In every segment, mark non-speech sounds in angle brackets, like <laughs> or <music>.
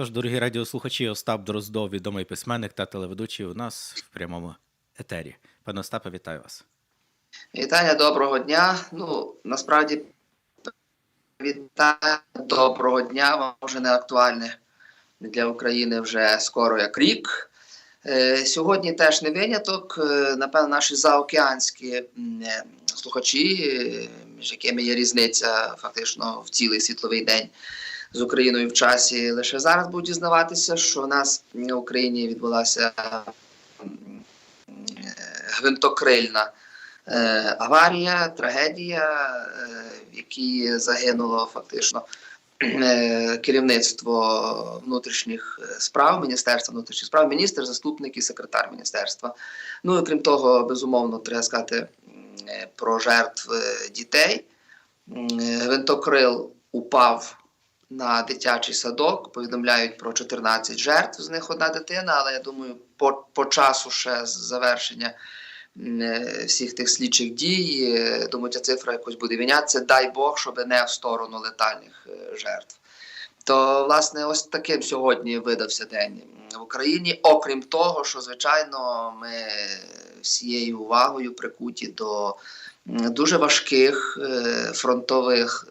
Тож, дорогі радіослухачі, Остап Дроздов, відомий письменник та телеведучий у нас в прямому етері. Пане Остапе, вітаю вас. Вітання, доброго дня. Ну, насправді, вітання доброго дня. Вам вже не актуальне для України вже скоро як рік. Е, Сьогодні теж не виняток. Е, Напевно, наші заокеанські е, слухачі, між якими є різниця фактично в цілий світловий день з Україною в часі, лише зараз будуть дізнаватися, що у нас в Україні відбулася гвинтокрильна е, аварія, трагедія, е, в якій загинуло фактично е, керівництво внутрішніх справ, Міністерства внутрішніх справ, міністр, заступник і секретар міністерства. Ну і крім того, безумовно, треба сказати про жертв дітей. Гвинтокрил упав на дитячий садок. Повідомляють про 14 жертв, з них одна дитина, але я думаю, по, по часу ще завершення е, всіх тих слідчих дій. е, Думаю, ця цифра якось буде мінятися. Дай Бог, щоб не в сторону летальних е, жертв. То, власне, ось таким сьогодні видався день в Україні. Окрім того, що звичайно ми всією увагою прикуті до дуже важких фронтових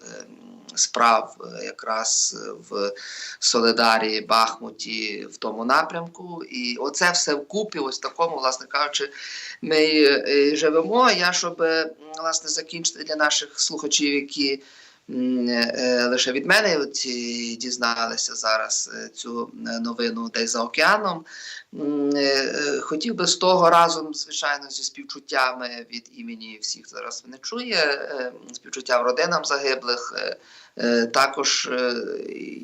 справ, е, якраз в Соледарі, Бахмуті, в тому напрямку. І оце все вкупі, ось такому, власне кажучи, ми е, живемо. Я щоб е, власне закінчити для наших слухачів, які е, лише від мене от, дізналися зараз е, цю е, новину десь за океаном. Е, е, Хотів би з того разом, звичайно, зі співчуттями від імені всіх, зараз мене чує, е, співчуттям родинам загиблих. е, е, Також е,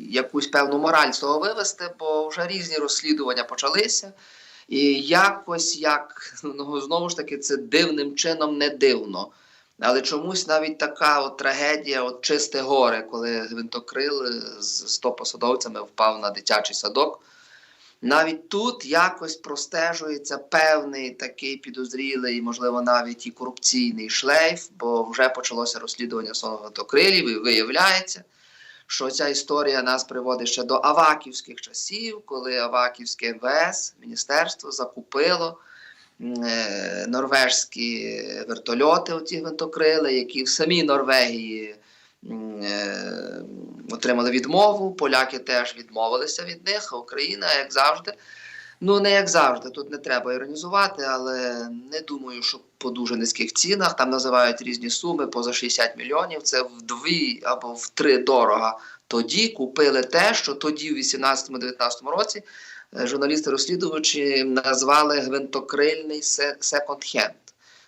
якусь певну мораль з того вивести, бо вже різні розслідування почалися. І якось як ну, знову ж таки це дивним чином не дивно. Але чомусь навіть така от трагедія, от чисте горе, коли гвинтокрил е, з 100 посадовцями впав на дитячий садок. Навіть тут якось простежується певний такий підозрілий, можливо, навіть і корупційний шлейф, бо вже почалося розслідування сон гвинтокрилів, і виявляється, що ця історія нас приводить ще до аваківських часів, коли Аваківське МВС, міністерство закупило норвежські вертольоти, оці гвинтокрили, які в самій Норвегії е, отримали відмову. Поляки теж відмовилися від них, а Україна, як завжди. Ну, не як завжди, тут не треба іронізувати, але не думаю, що по дуже низьких цінах там називають різні суми поза 60 мільйонів. Це вдві або в три дорого. Тоді купили те, що тоді, в 18-19 році, е, журналісти-розслідувачі назвали гвинтокрильний секонд-хенд.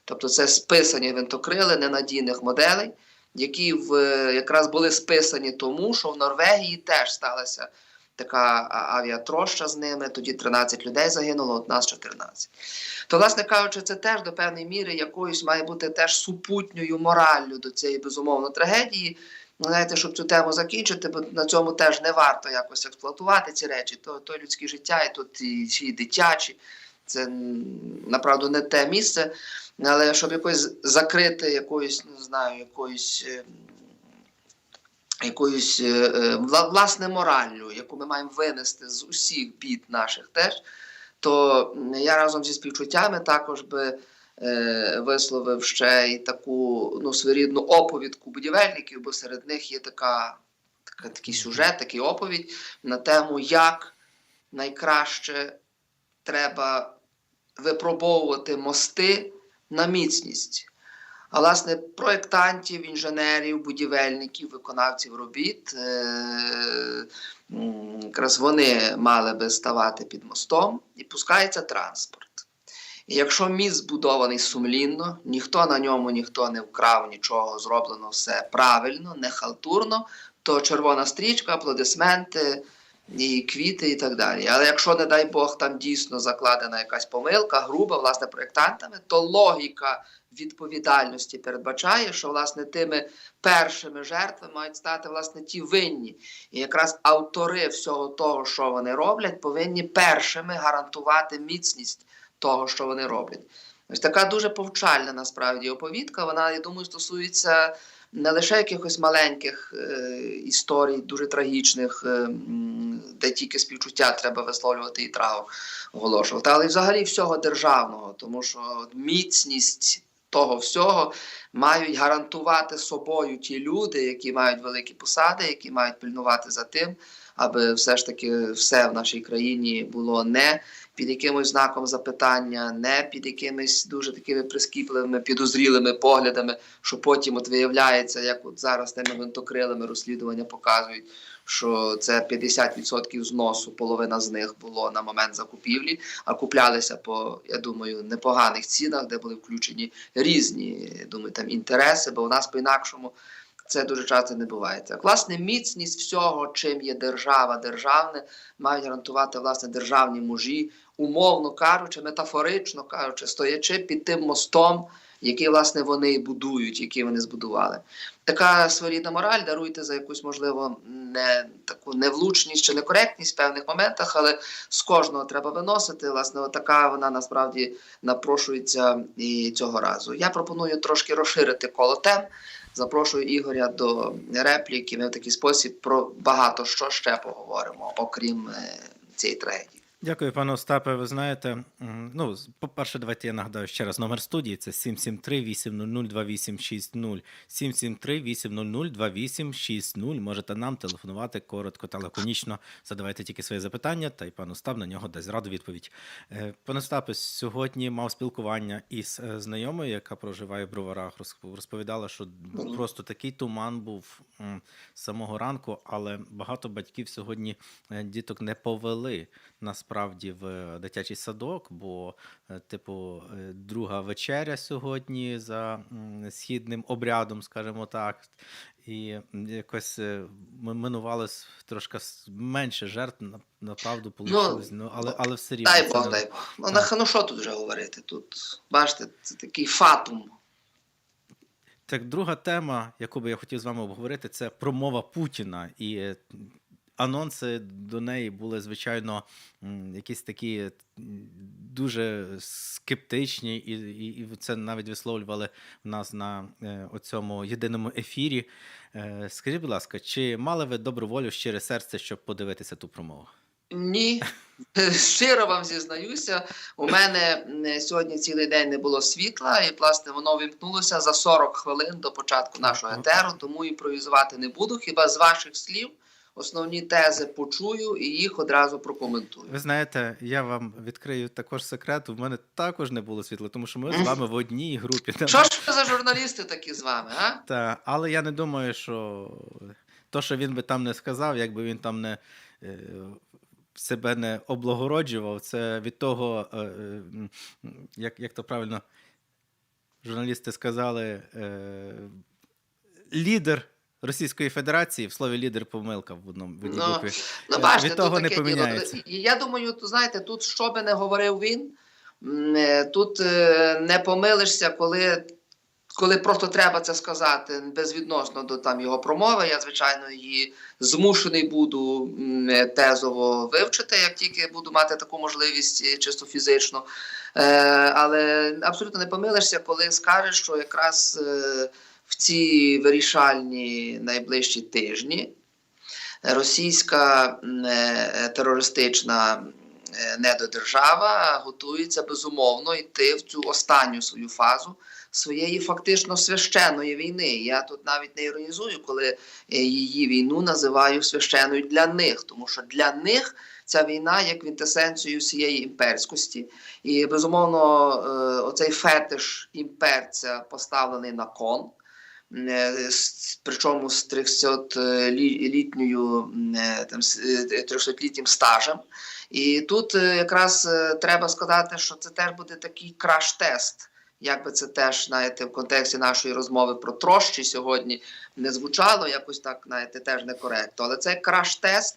Тобто це списані гвинтокрили ненадійних моделей, які в, якраз були списані тому, що в Норвегії теж сталася така авіатроща з ними. Тоді 13 людей загинуло, от нас 14. То, власне кажучи, це теж до певної міри якоюсь має бути теж супутньою мораллю до цієї безумовно трагедії. Ну, Знаєте, щоб цю тему закінчити, бо на цьому теж не варто якось експлуатувати ці речі. То, то людське життя, і тут і, і дитячі. Це направду не те місце. Але щоб якось закрити якоюсь, не знаю, якоюсь. е, Якоюсь е, е, вла- власне мораллю, яку ми маємо винести з усіх бід наших теж, то я разом зі співчуттями також би е, висловив ще й таку ну, своєрідну оповідку будівельників, бо серед них є така, така, такий сюжет, такий оповідь на тему, як найкраще треба випробовувати мости на міцність. А власне, проєктантів, інженерів, будівельників, виконавців робіт, е, якраз вони мали би ставати під мостом і пускається транспорт. Якщо міст збудований сумлінно, ніхто на ньому ніхто не вкрав нічого, зроблено все правильно, не халтурно, то червона стрічка, аплодисменти і квіти і так далі. Але якщо, не дай Бог, там дійсно закладена якась помилка, груба, власне, проєктантами, то логіка відповідальності передбачає, що власне тими першими жертвами мають стати власне ті винні. І якраз автори всього того, що вони роблять, повинні першими гарантувати міцність того, що вони роблять. Ось така дуже повчальна насправді оповідка. Вона, я думаю, стосується не лише якихось маленьких е, історій, дуже трагічних, е, де тільки співчуття треба висловлювати і траву оголошувати, але й взагалі всього державного, тому що міцність того всього мають гарантувати собою ті люди, які мають великі посади, які мають пильнувати за тим, аби все ж таки все в нашій країні було не під якимось знаком запитання, не під якимись дуже такими прискіпливими, підозрілими поглядами, що потім от виявляється, як от зараз тими гвинтокрилами розслідування показують, що це 50% зносу, половина з них було на момент закупівлі, а куплялися по, я думаю, непоганих цінах, де були включені різні, думаю, там інтереси, бо у нас по-інакшому це дуже часто не буває. Так, власне, міцність всього, чим є держава, державне, мають гарантувати власне державні мужі, умовно кажучи, метафорично кажучи, стоячи під тим мостом, який власне вони і будують, який вони збудували. Така своєрідна мораль даруйте за якусь, можливо, не таку невлучність чи некоректність в певних моментах, але з кожного треба виносити. Власне, така вона насправді напрошується і цього разу. Я пропоную трошки розширити коло тем. Запрошую Ігоря до репліки. Ми в такий спосіб про багато що ще поговоримо, окрім е, цієї трагедії. Дякую, пане Остапе. Ви знаєте, ну, по-перше, давайте я нагадаю ще раз номер студії. Це 773-800-2860. 773-800-2860. Можете нам телефонувати коротко та лаконічно. Задавайте тільки свої запитання, та й пан Остап на нього дасть раду відповідь. Е, Пане Остапе, сьогодні мав спілкування із е, знайомою, яка проживає в Броварах. Розп- Розповідала, що просто такий туман був з самого ранку, але багато батьків сьогодні е, діток не повели насправді в дитячий садок, бо, е, типу, е, друга вечеря сьогодні за східним обрядом, скажімо так. І якось е, минувалось трошки менше жертв, на- направду вийшло. Ну, але, але все рівно. Дай Бог, не- дай Бог. Ну, на, ну що тут вже говорити? Тут, бачите, це такий фатум. Так, друга тема, яку би я хотів з вами обговорити, це промова Путіна. І анонси до неї були, звичайно, якісь такі дуже скептичні, і, і, і це навіть висловлювали в нас на е, оцьому єдиному ефірі. Е, Скажіть, будь ласка, чи мали ви добру волю, щире серце, щоб подивитися ту промову? Ні, <laughs> щиро вам зізнаюся. У мене сьогодні цілий день не було світла, і власне воно вимкнулося за 40 хвилин до початку нашого етеру, тому імпровізувати не буду. Хіба з ваших слів основні тези почую і їх одразу прокоментую. Ви знаєте, я вам відкрию також секрет. У мене також не було світла, тому що ми з вами в одній групі. Що ж це за журналісти такі з вами? А? Та, але я не думаю, що то, що він би там не сказав, якби він там не е, себе не облагороджував, це від того, е, е, як, як то правильно журналісти сказали, лідер Російської Федерації, в слові лідер помилка в одному в одній Ну, букві. Ну, Е, бачите, від того не поміняється. діло. Я думаю, то, знаєте, тут що би не говорив він, е, тут е, не помилишся, коли, коли просто треба це сказати безвідносно до там його промови. Я, звичайно, її змушений буду тезово вивчити, як тільки буду мати таку можливість чисто фізично. Але абсолютно не помилишся, коли скажеш, що якраз в ці вирішальні найближчі тижні російська е, терористична е, недодержава готується безумовно йти в цю останню свою фазу своєї фактично священної війни. Я тут навіть не іронізую, коли е, її війну називаю священною для них, тому що для них ця війна є квінтесенцією всієї імперськості. І безумовно, оцей фетиш імперця поставлений на кон. Е, Причому з 300-літньою там, з, е, 300-літнім стажем. І тут е, якраз е, треба сказати, що це теж буде такий краш-тест. Як би це теж, знаєте, в контексті нашої розмови про трощі сьогодні не звучало, якось так, знаєте, теж некоректно. Але це краш-тест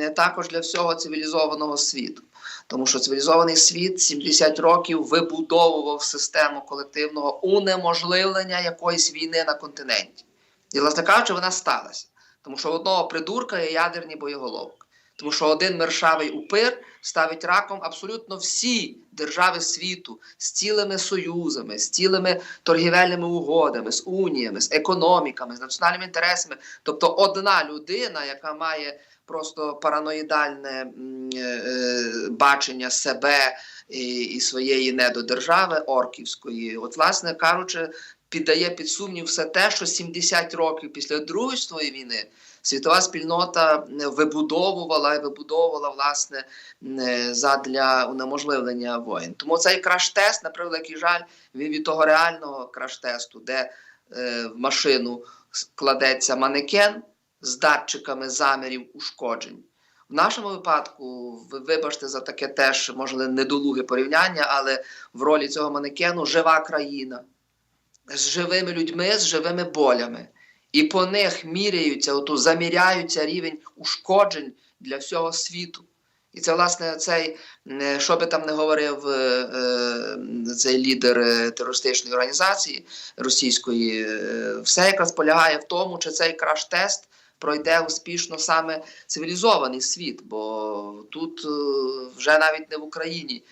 е, також для всього цивілізованого світу. Тому що цивілізований світ 70 років вибудовував систему колективного унеможливлення якоїсь війни на континенті. І, власне кажучи, вона сталася. Тому що в одного придурка є ядерні боєголовки. Тому що один мершавий упир ставить раком абсолютно всі держави світу з цілими союзами, з цілими торгівельними угодами, з уніями, з економіками, з національними інтересами. Тобто одна людина, яка має просто параноїдальне е, е, бачення себе і, і своєї недодержави орківської, от, власне кажучи, піддає під сумнів все те, що 70 років після Другої світової війни світова спільнота вибудовувала і вибудовувала власне е, задля унеможливлення воїн. Тому цей краш-тест, на превеликий жаль, він від того реального краш-тесту, де е, в машину кладеться манекен з датчиками замірів ушкоджень. В нашому випадку, ви вибачте за таке теж можливо недолуге порівняння, але в ролі цього манекену жива країна з живими людьми, з живими болями. І по них міряються, ото заміряються рівень ушкоджень для всього світу. І це, власне, цей, е, що би там не говорив е, е, цей лідер терористичної організації російської, все якраз полягає в тому, чи цей краш-тест пройде успішно саме цивілізований світ, бо тут вже навіть не в Україні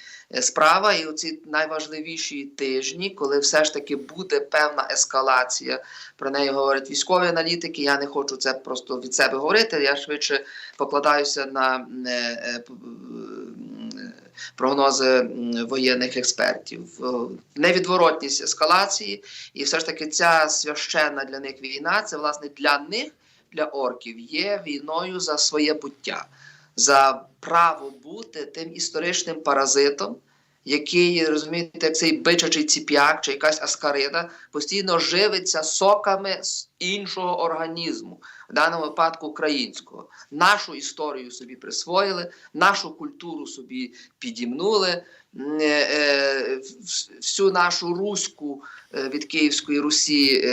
справа, і оці найважливіші тижні, коли все ж таки буде певна ескалація, про неї говорять військові аналітики. Я не хочу це просто від себе говорити. Я швидше покладаюся на е, е, прогнози воєнних експертів. Невідворотність ескалації, і все ж таки ця священна для них війна, це власне для них, для орків, є війною за своє буття, за право бути тим історичним паразитом, який, розумієте, цей бичачий ціп'як чи якась аскарида постійно живиться соками з іншого організму, в даному випадку українського. Нашу історію собі присвоїли, нашу культуру собі підімнули. е, е, Всю нашу руську е, від Київської Русі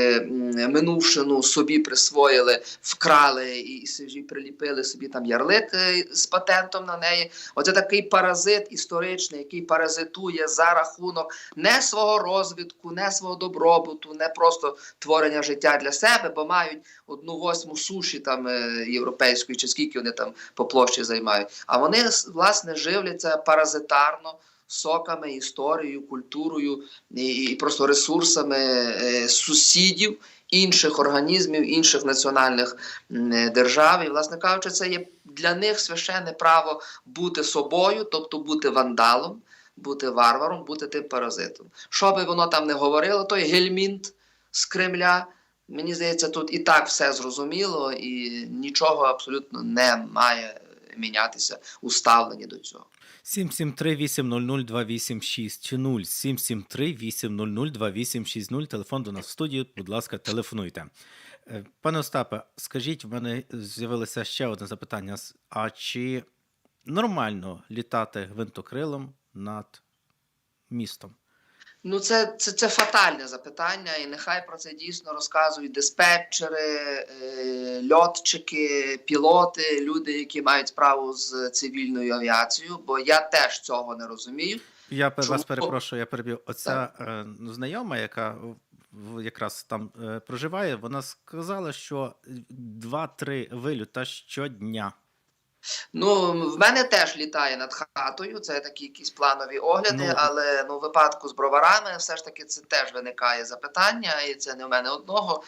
минувшину собі присвоїли, вкрали і приліпили собі там ярлик з патентом на неї. Оце такий паразит історичний, який паразитує за рахунок не свого розвитку, не свого добробуту, не просто творення життя для себе, бо мають одну восьму суші там е, європейської, чи скільки вони там по площі займають. А вони власне живляться паразитарно. Соками, історією, культурою і, просто ресурсами е, сусідів, інших організмів, інших національних е, держав. І, власне кажучи, це є для них священне право бути собою, тобто бути вандалом, бути варваром, бути тим паразитом. Що би воно там не говорило, той гельмінт з Кремля. Мені здається, тут і так все зрозуміло, і нічого абсолютно не має мінятися у ставленні до цього. 773-800-2860 чи 0 773-800-2860. Телефон до нас в студію. Будь ласка, телефонуйте. Е, Пане Остапе, скажіть, в мене з'явилося ще одне запитання. А чи нормально літати гвинтокрилом над містом? Ну, це, це, це фатальне запитання, і нехай про це дійсно розказують диспетчери, е, льотчики, пілоти, люди, які мають справу з цивільною авіацією, бо я теж цього не розумію. Я пер- вас перепрошую, я перебив. Оця е, ну, знайома, яка якраз там е, проживає, вона сказала, що 2-3 вильота щодня. Ну, в мене теж літає над хатою. Це такі якісь планові огляди, Ну, але ну, в випадку з броварами все ж таки це теж виникає запитання, і це не в мене одного.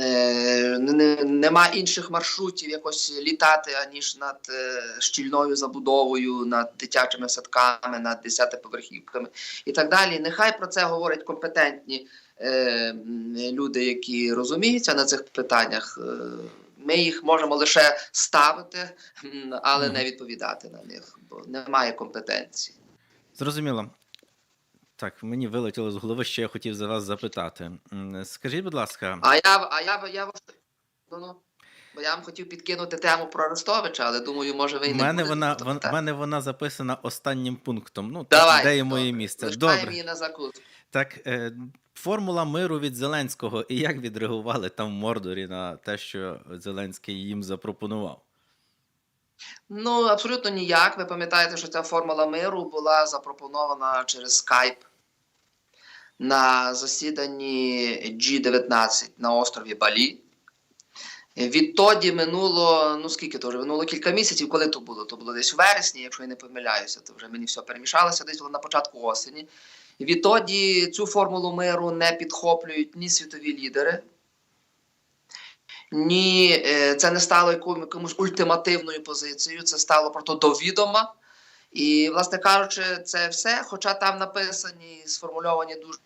Е, не- Нема інших маршрутів якось літати, аніж над е, щільною забудовою, над дитячими садками, над десятиповерхівками і так далі. Нехай про це говорять компетентні е, люди, які розуміються на цих питаннях. Ми їх можемо лише ставити, але не відповідати на них, бо немає компетенції. Зрозуміло. Так, мені вилетіло з голови, що я хотів за вас запитати. Скажіть, будь ласка, А я, а я, я, ну, ну, я вам хотів підкинути тему про Арестовича, але думаю, може ви і не мене вона, тобто, в мене вона записана останнім пунктом. Ну, Давай, так, де є моє місце. Добре. її на закуску. Так, е, формула миру від Зеленського. І як відреагували там в Мордорі на те, що Зеленський їм запропонував? Ну, абсолютно ніяк. Ви пам'ятаєте, що ця формула миру була запропонована через скайп на засіданні G19 на острові Балі. Відтоді минуло, ну скільки то вже минуло кілька місяців, коли то було? То було десь у вересні, якщо я не помиляюся, то вже мені все перемішалося десь було на початку осені. Відтоді цю формулу миру не підхоплюють ні світові лідери, ні е, це не стало якомусь ультимативною позицією, це стало просто до відома. І, власне кажучи, це все, хоча там написані, сформульовані дуже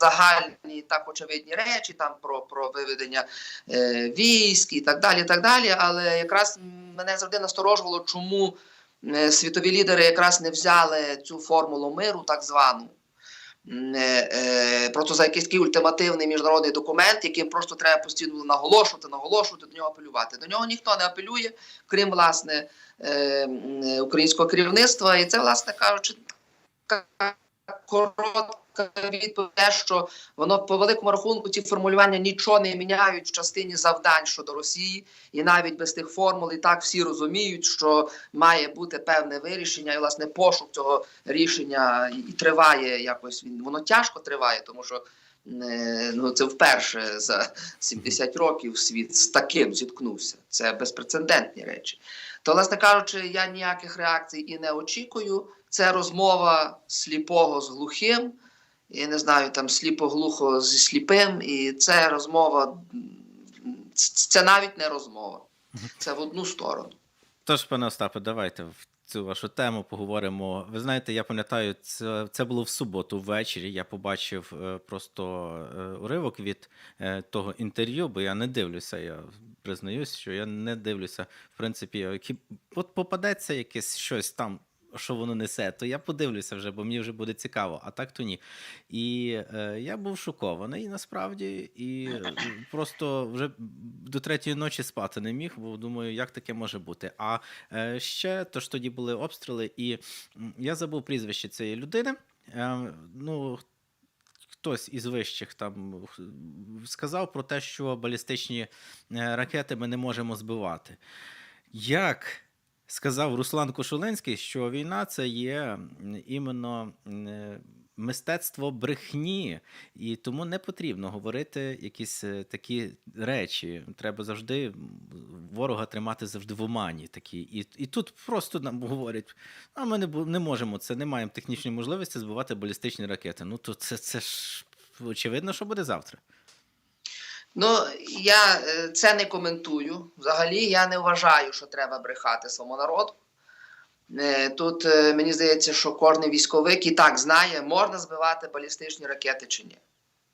загальні так очевидні речі, там про, про виведення е, військ і так далі, і так далі. Але якраз мене завжди насторожувало, чому світові лідери якраз не взяли цю формулу миру, так звану. е, е, Просто за якийсь такий ультимативний міжнародний документ, яким просто треба постійно наголошувати, наголошувати, до нього апелювати. До нього ніхто не апелює, крім власне е, е, українського керівництва. І це, власне кажучи, коротка відповідь, те, що воно по великому рахунку ці формулювання нічого не міняють в частині завдань щодо Росії, і навіть без тих формул і так всі розуміють, що має бути певне вирішення, і власне пошук цього рішення і, триває якось. Він воно тяжко триває, тому що. е, Ну, це вперше за 70 років світ з таким зіткнувся. Це безпрецедентні речі. То, власне кажучи, я ніяких реакцій і не очікую. Це розмова сліпого з глухим, я не знаю, там сліпо-глухо зі сліпим, і це розмова, це навіть не розмова. Це в одну сторону. Тож, пане Остапе, давайте в цю вашу тему поговоримо. Ви знаєте, я пам'ятаю, це, це було в суботу ввечері. Я побачив е, просто е, уривок від е, того інтерв'ю, бо я не дивлюся. Я признаюсь, що я не дивлюся. В принципі, от попадеться якесь щось там. Що воно несе, то я подивлюся вже, бо мені вже буде цікаво, а так то ні. І е, я був шокований насправді, і е, просто вже до третьої ночі спати не міг, бо думаю, як таке може бути. А е, ще то ж тоді були обстріли, і я забув прізвище цієї людини. Е, ну, хтось із вищих там сказав про те, що балістичні е, ракети ми не можемо збивати. Як сказав Руслан Кошулинський, що війна це є іменно е, мистецтво брехні, і тому не потрібно говорити якісь е, такі речі. Треба завжди ворога тримати завжди в омані. Такі. І, і тут просто нам говорять: а ми не, не можемо це, не маємо технічної можливості збивати балістичні ракети. Ну то це, це ж очевидно, що буде завтра. Ну, я е, це не коментую. Взагалі, я не вважаю, що треба брехати своєму народу. Е, Тут е, мені здається, що кожен військовик і так знає, можна збивати балістичні ракети чи ні.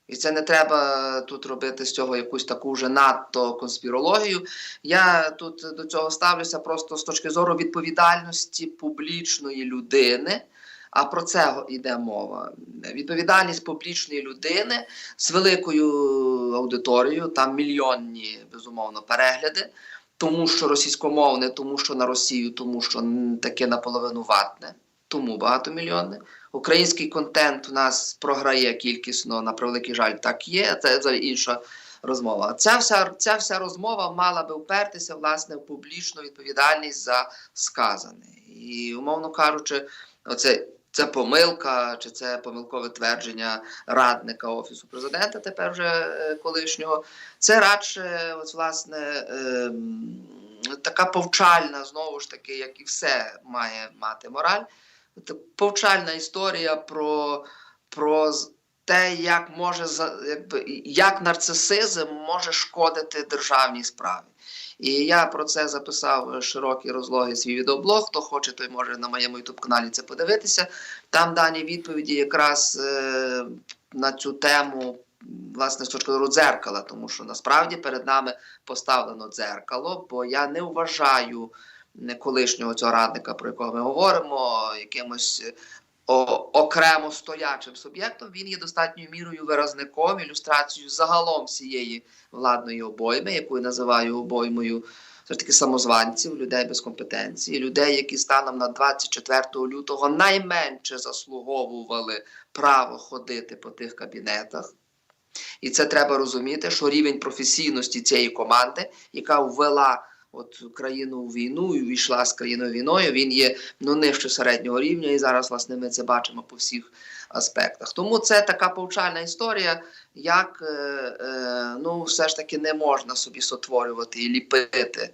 І це не треба тут робити з цього якусь таку вже надто конспірологію. Я тут до цього ставлюся просто з точки зору відповідальності публічної людини. А про це йде мова. Відповідальність публічної людини з великою аудиторією, там мільйонні, безумовно, перегляди, тому що російськомовне, тому що на Росію, тому що таке наполовину ватне, тому багатомільйонне. Український контент у нас програє кількісно, на превеликий жаль, так є. Це взагалі інша розмова. Ця вся, ця вся розмова мала би впертися власне в публічну відповідальність за сказане. І, умовно кажучи, оце. Це помилка, чи це помилкове твердження радника офісу президента, тепер вже е, колишнього. Це радше, ось власне, ем, така повчальна, знову ж таки, як і все має мати мораль. Повчальна історія про, про те, як може якби, як нарцисизм може шкодити державній справі. І я про це записав широкий розлогий свій відеоблог. Хто хоче, той може на моєму youtube каналі це подивитися. Там дані відповіді якраз е, на цю тему, власне, з точки зору дзеркала, тому що насправді перед нами поставлено дзеркало, бо я не вважаю колишнього цього радника, про якого ми говоримо, якимось е, окремо стоячим суб'єктом. Він є достатньою мірою виразником, ілюстрацією загалом всієї владної обойми, яку я називаю обоймою все ж таки самозванців, людей без компетенції, людей, які станом на 24 лютого найменше заслуговували право ходити по тих кабінетах. І це треба розуміти, що рівень професійності цієї команди, яка ввела от країну в війну і увійшла з країною війною. Він є ну нижче середнього рівня, і зараз власне ми це бачимо по всіх аспектах. Тому це така повчальна історія, як е, е, ну все ж таки не можна собі сотворювати і ліпити.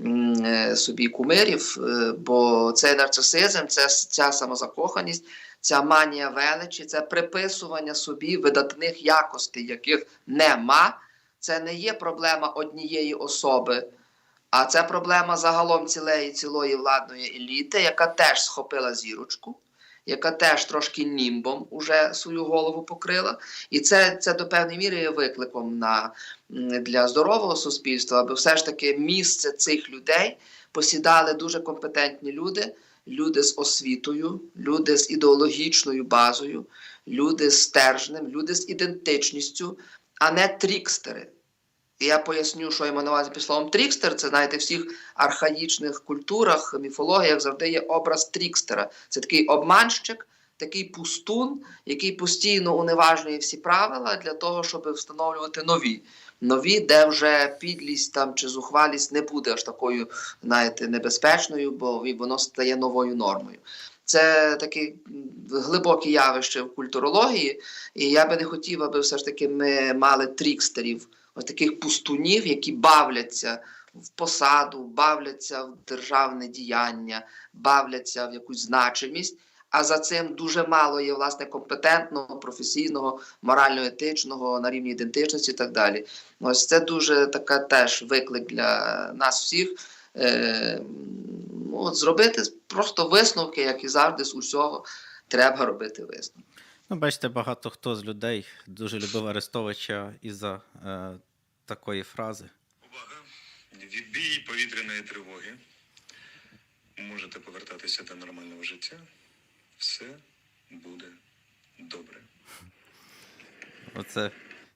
е, Собі кумирів, е, бо цей нарцисизм, це ця самозакоханість, ця манія величі, це приписування собі видатних якостей, яких нема. Це не є проблема однієї особи, а це проблема загалом цілої цілої владної еліти, яка теж схопила зірочку, яка теж трошки німбом уже свою голову покрила. І це, це до певної міри є викликом на, для здорового суспільства, аби все ж таки місце цих людей посідали дуже компетентні люди, люди з освітою, люди з ідеологічною базою, люди з стержнем, люди з ідентичністю, а не трікстери. Я поясню, що я маю на увазі під словом трікстер. Це знаєте, в всіх архаїчних культурах, міфологіях завжди є образ трікстера. Це такий обманщик, такий пустун, який постійно уневажнює всі правила для того, щоб встановлювати нові. Нові, де вже підлість там чи зухвалість не буде аж такою, знаєте, небезпечною, бо воно стає новою нормою. Це таке глибоке явище в культурології, і я би не хотів, аби все ж таки ми мали трікстерів, таких пустунів, які бавляться в посаду, бавляться в державне діяння, бавляться в якусь значимість. А за цим дуже мало є власне компетентного, професійного, морально-етичного на рівні ідентичності і так далі. Ось це дуже така теж виклик для нас всіх. Е, ну, от зробити просто висновки, як і завжди, з усього треба робити висновки. Ну, бачите, багато хто з людей дуже любив Арестовича із-за е, такої фрази. Увага! Відбій повітряної тривоги. Можете повертатися до нормального життя. Все буде добре. Оце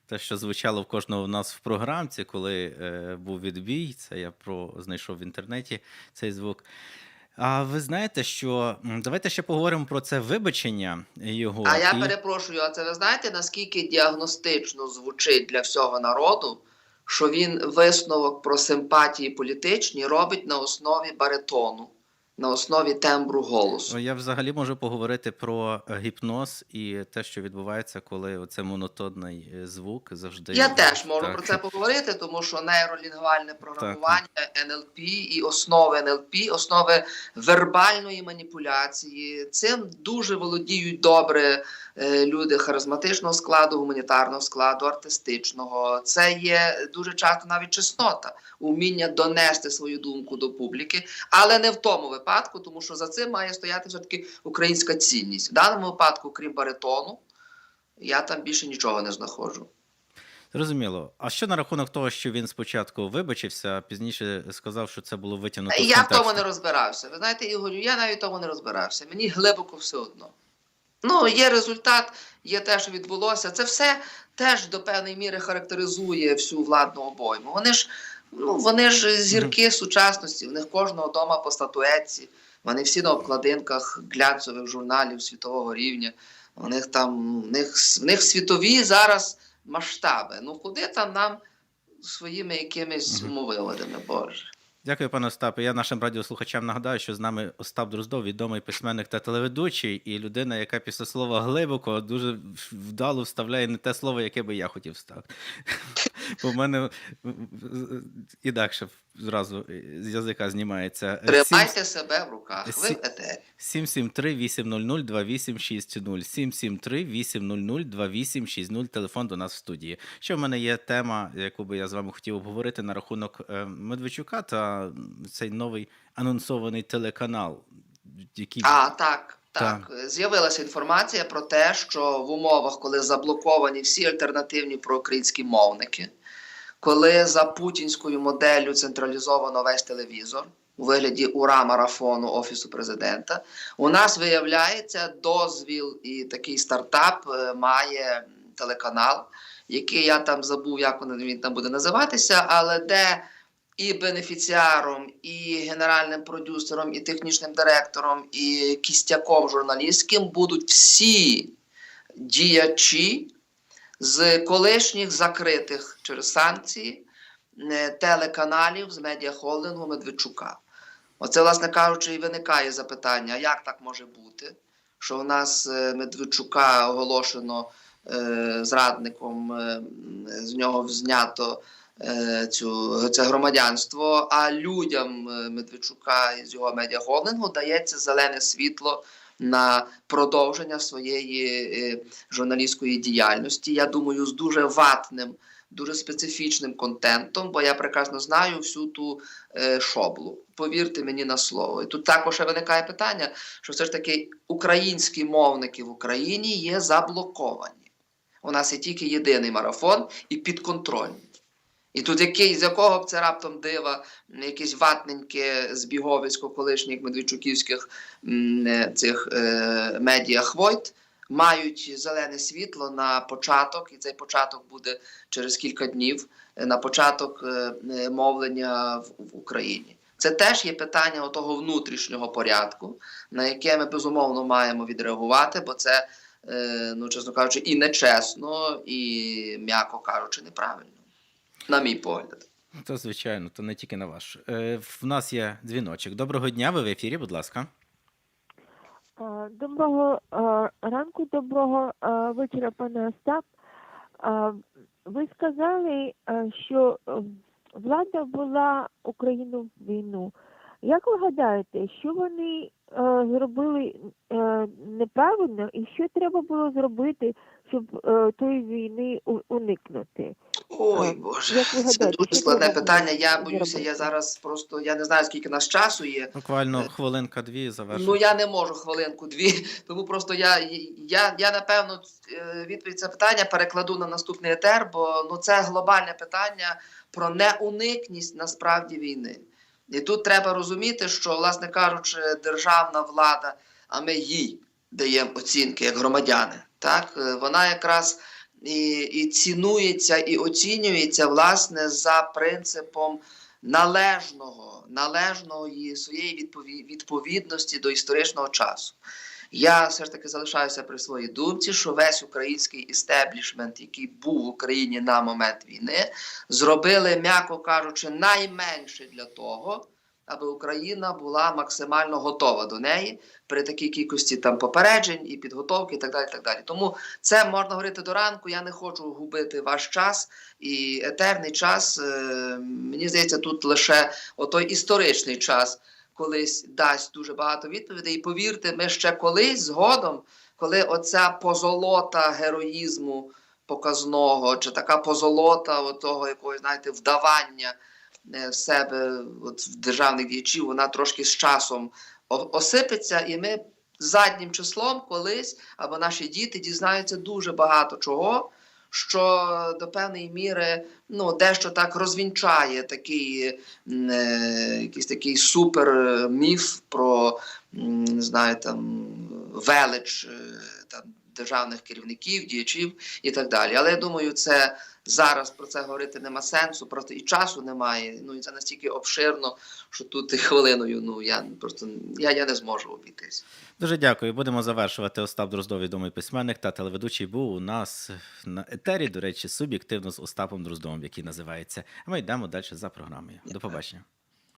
те, що звучало в кожного в нас в програмці, коли е, був відбій. Це я про знайшов в інтернеті цей звук. А ви знаєте, що давайте ще поговоримо про це вибачення його. А я і- перепрошую, а це ви знаєте, наскільки діагностично звучить для всього народу, що він висновок про симпатії політичні робить на основі баритону, на основі тембру голосу. Я взагалі можу поговорити про е, гіпноз і те, що відбувається, коли оце монотонний е, звук завжди. Я теж можу Так. про це поговорити, тому що нейролінгвальне програмування, НЛП і основи НЛП, основи вербальної маніпуляції. Цим дуже володіють добре люди харизматичного складу, гуманітарного складу, артистичного. Це є дуже часто навіть чеснота, уміння донести свою думку до публіки, але не в тому випадку, тому що за цим має стояти все таки українська цінність. В даному випадку, крім баритону, я там більше нічого не знаходжу. Зрозуміло. А що на рахунок того, що він спочатку вибачився, а пізніше сказав, що це було витягнуто Я в тому не розбирався. Ви знаєте, Ігорю, я навіть в тому не розбирався. Мені глибоко все одно. Ну, є результат, є те, що відбулося. Це все теж до певної міри характеризує всю владну обойму. Вони ж, ну, вони ж зірки сучасності, в них кожного дома по статуетці, вони всі на обкладинках глянцевих журналів світового рівня. У них там в них, в них світові зараз масштаби. Ну куди там нам своїми якимись Мгм. умовиводами, Боже. Дякую, пане Остапе. Я нашим радіослухачам нагадаю, що з нами Остап Дроздов, відомий письменник та телеведучий, і людина, яка після слова глибоко дуже вдало вставляє не те слово, яке би я хотів вставити. Бо в мене інакше зразу з язика знімається. Тримайте себе в руках. Ви в етері. 773 800 2860 773 800 2860 телефон до нас в студії. Ще в мене є тема, яку би я з вами хотів обговорити на рахунок е, Медведчука та цей новий анонсований телеканал, який А, так. Так, з'явилася інформація про те, що в умовах, коли заблоковані всі альтернативні проукраїнські мовники, коли за путінською моделлю централізовано весь телевізор у вигляді ура марафону Офісу президента, у нас виявляється дозвіл і такий стартап е, має телеканал, який я там забув, як він там буде називатися, але де і бенефіціаром, і генеральним продюсером, і технічним директором, і кістяком журналістським будуть всі діячі з колишніх закритих через санкції е, телеканалів з медіахолдингу Медведчука. Оце, власне кажучи, і виникає запитання, як так може бути, що у нас е, Медведчука оголошено е, зрадником, е, з нього знято цю, це громадянство, а людям е, Медведчука із його медіахолдингу дається зелене світло на продовження своєї е, журналістської діяльності. Я думаю, з дуже ватним, дуже специфічним контентом, бо я прекрасно знаю всю ту е, шоблу. Повірте мені на слово. І тут також виникає питання, що все ж таки українські мовники в Україні є заблоковані. У нас є тільки єдиний марафон і підконтрольний. І тут який, з якого б це раптом дива, якесь ватненьке збіговисько колишніх медведчуківських е, цих е, медіа Хвойт мають зелене світло на початок, і цей початок буде через кілька днів е, на початок е, е, мовлення в, в Україні. Це теж є питання того внутрішнього порядку, на яке ми безумовно маємо відреагувати, бо це, е, ну чесно кажучи, і нечесно, і м'яко кажучи, неправильно, на мій погляд. То звичайно, то не тільки на ваш. Е, В нас є дзвіночок. Доброго дня, ви в ефірі, будь ласка. Е, Доброго е, ранку, доброго е, вечора, пане Остап. Е, Ви сказали, е, що е, влада була Україну в війну. Як ви гадаєте, що вони е, зробили е, неправильно і що треба було зробити, щоб е, тої війни у- уникнути? Ой, Е, Боже, як ви це дуже складне питання. Я боюся, я зараз просто я не знаю, скільки нас часу є. Буквально хвилинка-дві завершуємо. Ну я не можу хвилинку, дві. <laughs> Тому просто я, я, я напевно е, відповідь це питання перекладу на наступний етер, бо ну це глобальне питання про неуникність насправді війни. І тут треба розуміти, що, власне кажучи, державна влада, а ми їй даємо оцінки як громадяни. Так, Е, вона якраз і, і цінується, і оцінюється власне за принципом належного, належного її своєї відпові- відповідності до історичного часу. Я все ж таки залишаюся при своїй думці, що весь український істеблішмент, який був в Україні на момент війни, зробили, м'яко кажучи, найменше для того, аби Україна була максимально готова до неї при такій кількості там попереджень і підготовки, і так далі. так далі. Тому це можна говорити до ранку. Я не хочу губити ваш час і етерний час. е, Мені здається, тут лише отой історичний час колись дасть дуже багато відповідей. І повірте, ми ще колись згодом, коли оця позолота героїзму показного, чи така позолота того якогось, знаєте, вдавання в себе от, в державних діячів, вона трошки з часом осипеться, і ми заднім числом колись або наші діти дізнаються дуже багато чого. Що до певної міри ну, дещо так розвінчає такий, е, якийсь такий супер е, міф про не знаю, там, велич е, там, державних керівників, діячів і так далі. Але я думаю, це зараз про це говорити нема сенсу, просто і часу немає. Ну і це настільки обширно, що тут і хвилиною ну я просто я, я не зможу обійтись. Дуже дякую. Будемо завершувати. Остап Дроздов, відомий письменник та телеведучий, був у нас на етері, до речі, суб'єктивно з Остапом Дроздовим, який називається. А ми йдемо далі за програмою. До побачення.